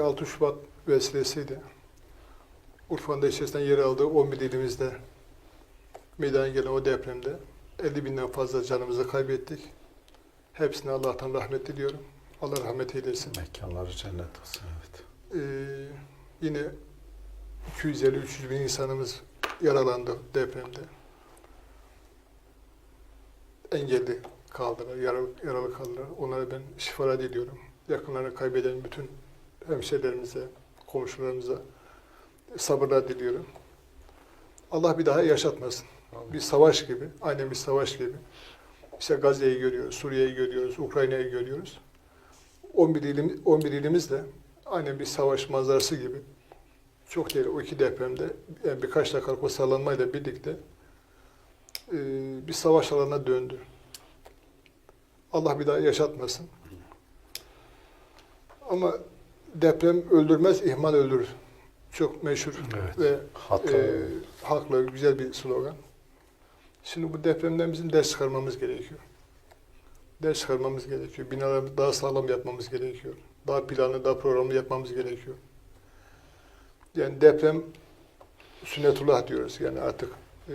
6 Şubat vesilesiyle Urfa'nın da içerisinden yer aldığı 11 ilimizde meydana gelen o depremde 50 binden fazla canımızı kaybettik. Hepsine Allah'tan rahmet diliyorum. Allah rahmet eylesin. Mekanları cennet olsun evet. Ee, yine 250-300 bin insanımız yaralandı depremde. Engelli kaldılar, yaralı, yaralı kaldılar. Onlara ben şifalar diliyorum. Yakınlarını kaybeden bütün hemşehrilerimize, komşularımıza sabırlar diliyorum. Allah bir daha yaşatmasın. Bir savaş gibi, aynen bir savaş gibi. İşte Gazze'yi görüyoruz, Suriye'yi görüyoruz, Ukrayna'yı görüyoruz. 11 ilim 11 ilimiz de aynen bir savaş manzarası gibi. Çok değil o iki depremde yani birkaç dakikalık o sallanmayla birlikte e, bir savaş alanına döndü. Allah bir daha yaşatmasın. Ama deprem öldürmez, ihmal öldürür. Çok meşhur Evet. ve Haklı. e, haklı, güzel bir slogan. Şimdi bu depremden bizim ders çıkarmamız gerekiyor. Ders çıkarmamız gerekiyor. Binalarımızı daha sağlam yapmamız gerekiyor. Daha planlı, daha programlı yapmamız gerekiyor. Yani deprem sünnetullah diyoruz. Yani artık e,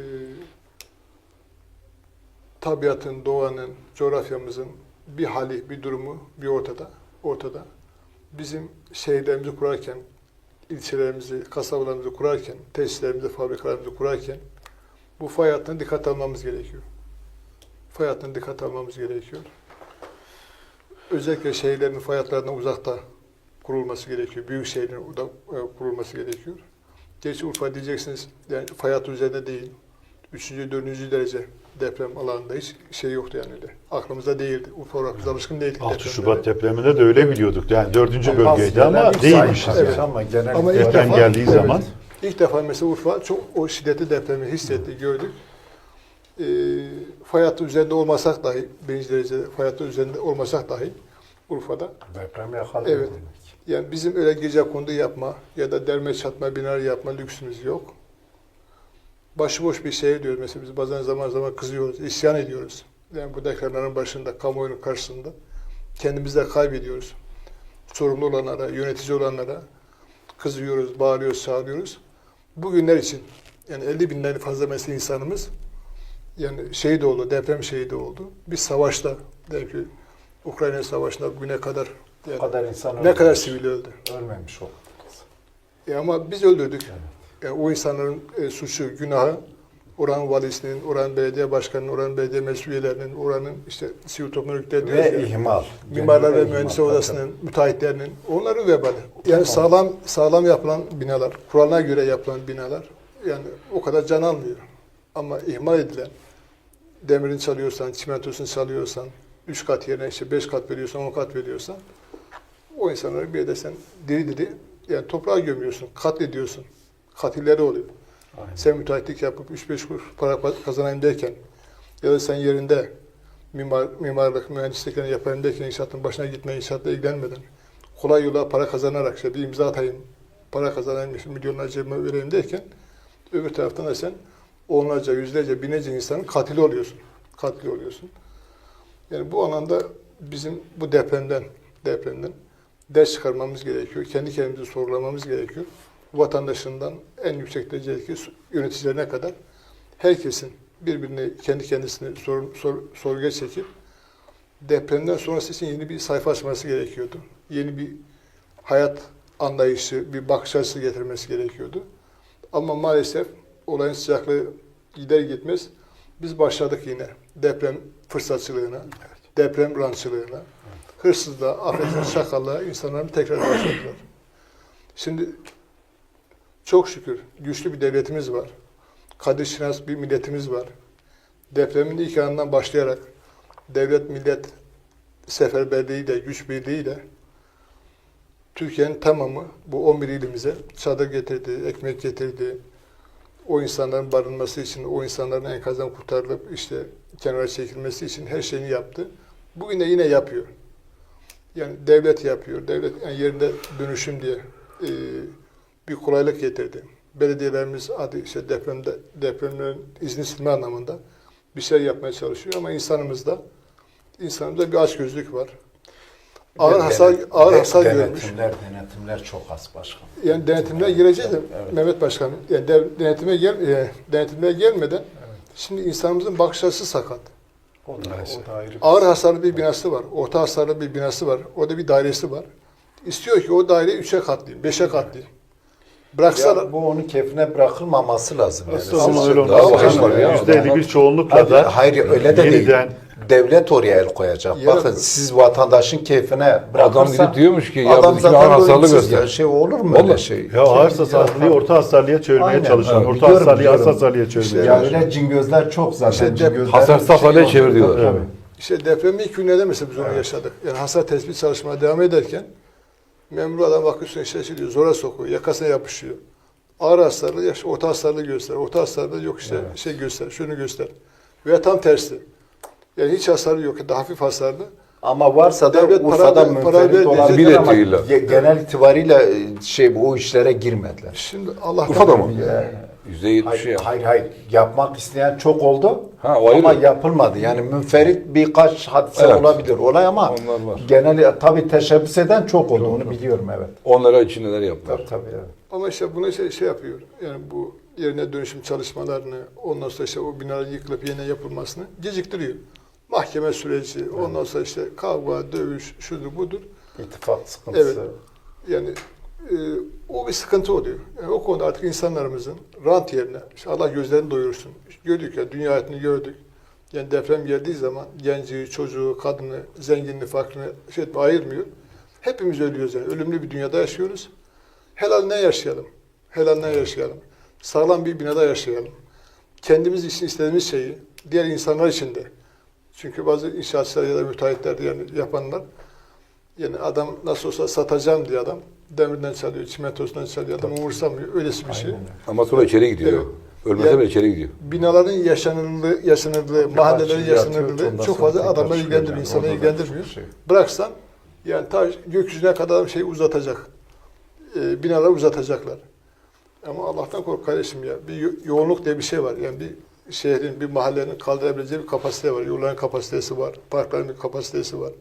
tabiatın, doğanın, coğrafyamızın bir hali, bir durumu bir ortada. Ortada. Bizim şehirlerimizi kurarken, ilçelerimizi, kasabalarımızı kurarken, tesislerimizi, fabrikalarımızı kurarken bu fay hattına dikkat almamız gerekiyor. Fay hattına dikkat almamız gerekiyor. Özellikle şehirlerin fay hatlarından uzakta kurulması gerekiyor. Büyük şehirlerin e, kurulması gerekiyor. Gerçi Urfa diyeceksiniz, yani fay hattı üzerinde değil. Üçüncü, dördüncü derece deprem alanında hiç şey yoktu yani öyle. Aklımızda değildi. Biz alışkın değildik 6 depremlere. Şubat depreminde de öyle biliyorduk. Yani dördüncü bölgeydi Bazı ama değilmiş. Evet. Ama genel Ama ilk Deprem defa- geldiği evet. zaman İlk defa mesela Urfa çok o şiddetli depremi hissetti, gördük. Ee, fay hattı üzerinde olmasak dahi, birinci derece fay hattı üzerinde olmasak dahi Urfa'da deprem yakalıyor Evet. demek. yani bizim öyle gece kondu yapma ya da derme çatma binalar yapma lüksümüz yok. Başıboş bir şehir diyoruz mesela biz bazen zaman zaman kızıyoruz, isyan ediyoruz. Yani bu depremlerin başında, kamuoyunun karşısında kendimizi de kaybediyoruz. Sorumlu olanlara, yönetici olanlara kızıyoruz, bağırıyoruz, çağırıyoruz. Bugünler için yani 50 binden fazla mesela insanımız yani şehit oldu, deprem şehidi oldu. Bir savaşta, belki Ukrayna Savaşı'nda bugüne kadar Bu yani kadar insan ne ölmemiş. kadar sivil öldü. Ölmemiş oldu. E ama biz öldürdük. Evet. Yani o insanların e, suçu, günahı oranın valisinin, oranın belediye başkanının, oranın belediye mesul üyelerinin, oranın işte sivil toplum örgütleri Ve ya, ihmal. mimarlar ve Genelde mühendisler odasının, müteahhitlerinin, onların vebali. Yani sağlam sağlam yapılan binalar, kuralına göre yapılan binalar yani o kadar can almıyor. Ama ihmal edilen, demirini çalıyorsan, çimentosunu çalıyorsan, üç kat yerine işte beş kat veriyorsan, on kat veriyorsan, o insanları bir de sen diri diri yani toprağa gömüyorsun, katlediyorsun. Katilleri oluyor. Aynen. Sen müteahhitlik yapıp 3-5 kuruş para kazanayım derken ya da sen yerinde mimar, mimarlık, mühendisliklerini yapayım derken inşaatın başına gitme, inşaatla ilgilenmeden kolay yola para kazanarak işte bir imza atayım, para kazanayım, işte milyonlarca cebime vereyim derken öbür taraftan da sen onlarca, yüzlerce, binlerce insanın katili oluyorsun. Katili oluyorsun. Yani bu alanda bizim bu depremden, depremden ders çıkarmamız gerekiyor. Kendi kendimizi sorgulamamız gerekiyor. Vatandaşından en yüksek derecedeki yöneticilerine kadar herkesin birbirini kendi kendisini sor, sor, sorguya çekip depremden sonrası için yeni bir sayfa açması gerekiyordu. Yeni bir hayat anlayışı, bir bakış açısı getirmesi gerekiyordu. Ama maalesef olayın sıcaklığı gider gitmez biz başladık yine deprem fırsatçılığına, deprem rantçılığına, hırsızlığa, affedersiniz şakallığa insanların tekrar başladılar. Şimdi çok şükür güçlü bir devletimiz var. Kadir şinas bir milletimiz var. Depremin ilk anından başlayarak devlet millet seferberliğiyle, güç birliğiyle Türkiye'nin tamamı bu 11 ilimize çadır getirdi, ekmek getirdi. O insanların barınması için, o insanların enkazdan kurtarılıp işte kenara çekilmesi için her şeyini yaptı. Bugün de yine yapıyor. Yani devlet yapıyor. Devlet yani yerinde dönüşüm diye e, bir kolaylık getirdi. Belediyelerimiz hadi işte depremde depremlerin izni silme anlamında bir şey yapmaya çalışıyor ama insanımızda insanımızda bir açgözlük var. ağır hasar ağır hasar görmüş. denetimler, denetimler çok az başkan. Yani denetimler gireceğiz de Evet. Mehmet Başkan. Yani de- denetime gel e, denetimler gelmeden şimdi insanımızın bakış açısı sakat. O da, o da ayrı bir Ağır hasarlı bir binası var. Orta hasarlı bir binası var. Orada bir dairesi var. İstiyor ki o daireyi üçe katlayayım, beşe katlayayım. Bıraksalar Ya bu onun keyfine bırakılmaması lazım. Yani. Ama öyle olmaz. başka var ya. %51 çoğunlukla Hayır, da hayır öyle de yeniden değil. Devlet oraya el koyacak. Yarın- Bakın siz vatandaşın keyfine bırakırsa Adam gidip diyormuş ki ya adam ağır zaten hasarlı göster. ya. Şey olur mu öyle şey? ya ağır hasarlıyı orta hasarlıya çevirmeye Aynen. çalışan, Ha, orta hasarlıyı biliyorum. hasarlıya çevirmeye Ya çalışan. öyle cingözler çok zaten. İşte de- Cingözler- Hasar safhaya şey- çevir diyorlar. Tabii. İşte depremin ilk günlerinde mesela biz onu yaşadık. Yani hasar tespit çalışmaya devam ederken memur adam bakıyorsun işte şey zora sokuyor, yakasına yapışıyor. Ağır hasarlı, yaş- orta hasarlı göster. Orta hasarlı yok işte Evet. şey göster, şunu göster. Veya tam tersi. Yani hiç hasarı yok, daha hafif hasarlı. Ama varsa da Devlet Urfa'da para münferit olabilir Bir ama etiyle. ge- genel itibariyle e, şey bu o işlere girmediler. Şimdi Allah Urfa'da mı? Yüzde hayır, ya. hayır hayır yapmak isteyen çok oldu Ha, o ayrı. ama yapılmadı. Yani münferit birkaç hadise Evet. olabilir olay ama Onlar var. genel tabii teşebbüs eden çok oldu onu biliyorum evet. Onlara için neler yaptılar. Tabii tabii evet. Ama işte bunu şey, şey yapıyor. Yani bu yerine dönüşüm çalışmalarını, ondan sonra işte o binaların yıkılıp yeniden yapılmasını geciktiriyor. Mahkeme süreci, ondan sonra işte kavga, dövüş, şudur budur. İttifak sıkıntısı. Evet. Yani e, o bir sıkıntı oluyor. Yani o konuda artık insanlarımızın rant yerine, işte Allah gözlerini doyursun. İşte gördük ya, dünya hayatını gördük. Yani deprem geldiği zaman genci, çocuğu, kadını, zenginini, fakrini şey etme, ayırmıyor. Hepimiz ölüyoruz yani. Ölümlü bir dünyada yaşıyoruz. Helal ne yaşayalım? Helal ne yaşayalım? Sağlam bir binada yaşayalım. Kendimiz için istediğimiz şeyi diğer insanlar için de. Çünkü bazı inşaatçılar ya da müteahhitler yani yapanlar yani adam nasıl olsa satacağım diye adam demirden çalıyor, çimentosundan çalıyor. Adam umursamıyor. Öylesi bir şey. Aynen. Ama sonra içeri gidiyor. Evet. Ölmese Yani- bile içeri gidiyor. Binaların yaşanırlığı, yaşanırlığı, mahallelerin yaşanırlığı çok fazla adamları ilgilendirmiyor, da ilgilendirmiyor. şey. Bıraksan yani ta gökyüzüne kadar şey uzatacak. E, binaları uzatacaklar. Ama Allah'tan kork kardeşim ya. Bir yo- yoğunluk diye bir şey var. Yani bir şehrin, bir mahallenin kaldırabileceği bir kapasite var. Yolların kapasitesi var, parkların bir kapasitesi var.